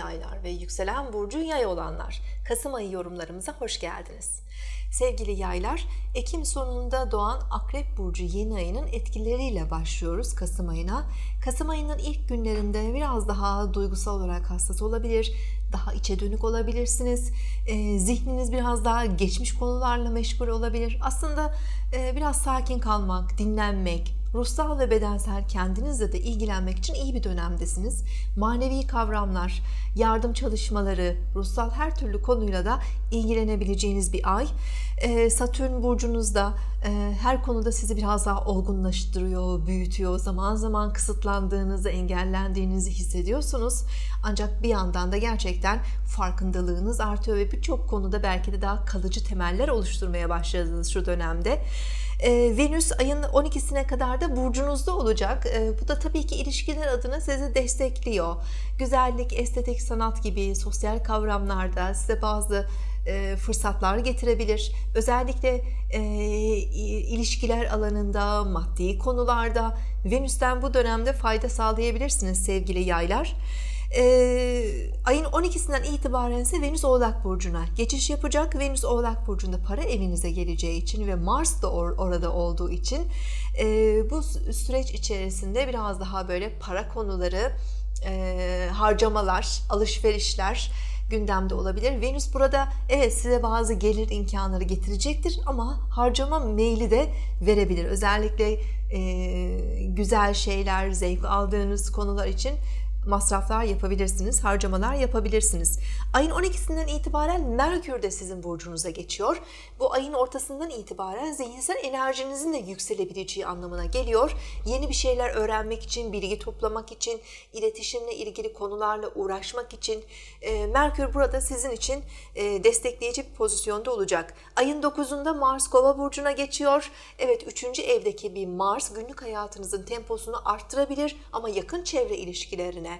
yaylar ve yükselen burcu yay olanlar. Kasım ayı yorumlarımıza hoş geldiniz. Sevgili yaylar, Ekim sonunda doğan Akrep Burcu yeni ayının etkileriyle başlıyoruz Kasım ayına. Kasım ayının ilk günlerinde biraz daha duygusal olarak hassas olabilir, daha içe dönük olabilirsiniz. E, zihniniz biraz daha geçmiş konularla meşgul olabilir. Aslında e, biraz sakin kalmak, dinlenmek, ruhsal ve bedensel kendinizle de ilgilenmek için iyi bir dönemdesiniz. Manevi kavramlar, yardım çalışmaları, ruhsal her türlü konuyla da ilgilenebileceğiniz bir ay. Ee, Satürn burcunuzda e, her konuda sizi biraz daha olgunlaştırıyor, büyütüyor. Zaman zaman kısıtlandığınızı, engellendiğinizi hissediyorsunuz. Ancak bir yandan da gerçekten farkındalığınız artıyor ve birçok konuda belki de daha kalıcı temeller oluşturmaya başladınız şu dönemde. Ee, Venüs ayın 12'sine kadar da burcunuzda olacak. Ee, bu da tabii ki ilişkiler adına sizi destekliyor. Güzellik, estetik, sanat gibi sosyal kavramlarda size bazı e, fırsatlar getirebilir. Özellikle e, ilişkiler alanında, maddi konularda Venüs'ten bu dönemde fayda sağlayabilirsiniz sevgili yaylar. Ee, ayın 12'sinden itibaren ise Venüs Oğlak Burcu'na geçiş yapacak. Venüs Oğlak Burcu'nda para evinize geleceği için ve Mars da or- orada olduğu için e, bu süreç içerisinde biraz daha böyle para konuları, e, harcamalar, alışverişler gündemde olabilir. Venüs burada evet size bazı gelir imkanları getirecektir ama harcama meyli de verebilir. Özellikle e, güzel şeyler, zevk aldığınız konular için masraflar yapabilirsiniz, harcamalar yapabilirsiniz. Ayın 12'sinden itibaren Merkür de sizin burcunuza geçiyor. Bu ayın ortasından itibaren zihinsel enerjinizin de yükselebileceği anlamına geliyor. Yeni bir şeyler öğrenmek için, bilgi toplamak için, iletişimle ilgili konularla uğraşmak için e, Merkür burada sizin için e, destekleyici bir pozisyonda olacak. Ayın 9'unda Mars Kova burcuna geçiyor. Evet 3. evdeki bir Mars günlük hayatınızın temposunu arttırabilir ama yakın çevre ilişkilerine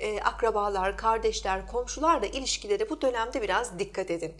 e, akrabalar, kardeşler, komşularla ilişkileri bu dönemde biraz dikkat edin.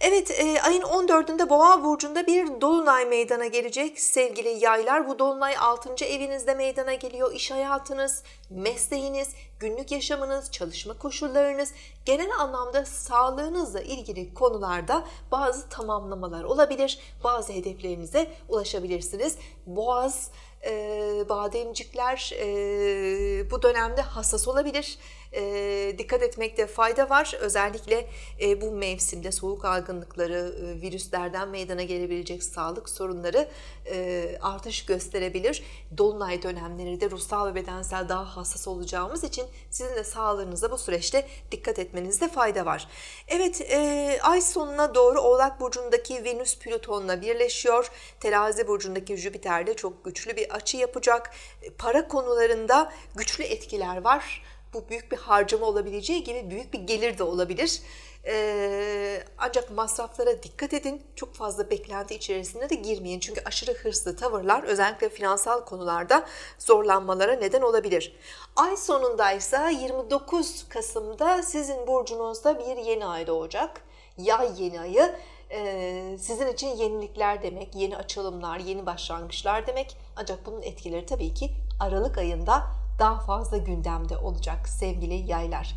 Evet e, ayın 14'ünde Boğa burcunda bir dolunay meydana gelecek sevgili yaylar. Bu dolunay 6. evinizde meydana geliyor. İş hayatınız, mesleğiniz, günlük yaşamınız, çalışma koşullarınız, genel anlamda sağlığınızla ilgili konularda bazı tamamlamalar olabilir. Bazı hedeflerinize ulaşabilirsiniz. Boğaz, e, bademcikler e, bu dönemde hassas olabilir. E, dikkat etmekte fayda var. Özellikle e, bu mevsimde soğuk algınlıkları, e, virüslerden meydana gelebilecek sağlık sorunları e, artış gösterebilir. Dolunay dönemleri de ruhsal ve bedensel daha hassas olacağımız için sizin de sağlığınıza bu süreçte dikkat etmenizde fayda var. Evet, e, ay sonuna doğru Oğlak Burcu'ndaki Venüs Plüton'la birleşiyor. Terazi Burcu'ndaki Jüpiter de çok güçlü bir açı yapacak. Para konularında güçlü etkiler var. Bu büyük bir harcama olabileceği gibi büyük bir gelir de olabilir. Ee, ancak masraflara dikkat edin. Çok fazla beklenti içerisinde de girmeyin. Çünkü aşırı hırslı tavırlar özellikle finansal konularda zorlanmalara neden olabilir. Ay sonundaysa 29 Kasım'da sizin burcunuzda bir yeni ay doğacak. Yay yeni ayı ee, sizin için yenilikler demek, yeni açılımlar, yeni başlangıçlar demek. Ancak bunun etkileri tabii ki Aralık ayında daha fazla gündemde olacak sevgili yaylar.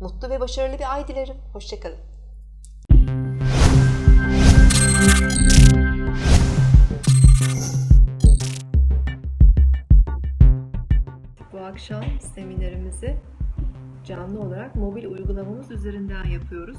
Mutlu ve başarılı bir ay dilerim. Hoşçakalın. Bu akşam seminerimizi canlı olarak mobil uygulamamız üzerinden yapıyoruz.